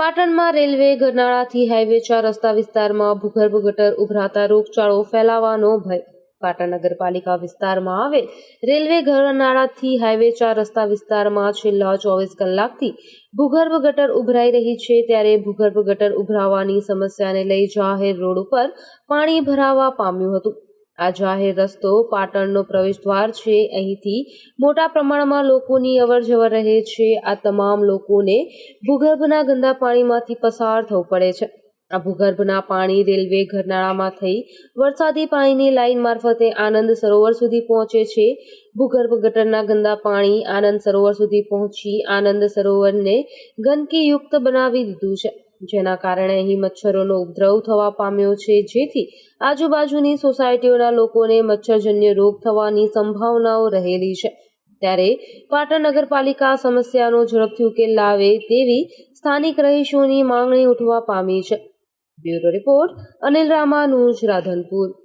પાટણમાં railway ગરનાળાથી highway ચાર રસ્તા વિસ્તારમાં ભૂગર્ભ ગટર ઉભરાતા રોગચાળો ફેલાવાનો ભય. પાટણ નગરપાલિકા વિસ્તારમાં આવેલ રેલવે ગરનાળાથી હાઈવે ચાર રસ્તા વિસ્તારમાં છેલ્લા ચોવીસ કલાકથી ભૂગર્ભ ગટર ઉભરાઈ રહી છે ત્યારે ભૂગર્ભ ગટર ઉભરાવાની સમસ્યાને લઈ જાહેર રોડ ઉપર પાણી ભરાવા પામ્યું હતું. આ જાહેર રસ્તો પાટણનો પ્રવેશદ્વાર છે. અહીંથી મોટા પ્રમાણમાં લોકોની અવરજવર રહે છે. આ તમામ લોકોને ભૂગર્ભના ગંદા પાણીમાંથી પસાર થવું પડે છે. આ ભૂગર્ભના પાણી રેલવે ઘરનાળામાં થઈ વરસાદી પાણીની લાઇન મારફતે આનંદ સરોવર સુધી પહોંચે છે. ભૂગર્ભ ગટરના ગંદા પાણી આનંદ સરોવર સુધી પહોંચી આનંદ સરોવરને ગંદકીયુક્ત બનાવી દીધું છે. જેના કારણે અહીં મચ્છરોનો ઉપદ્રવ થવા પામ્યો છે. જેથી આજુબાજુની સોસાયટીઓના લોકોને મચ્છરજન્ય રોગ થવાની સંભાવનાઓ રહેલી છે. ત્યારે પાટણ નગરપાલિકા સમસ્યાનો ઝડપથી ઉકેલ લાવે તેવી સ્થાનિક રહીશોની માંગણી ઉઠવા પામી છે. Bureau report Anil Ramanuj, Radhanpur.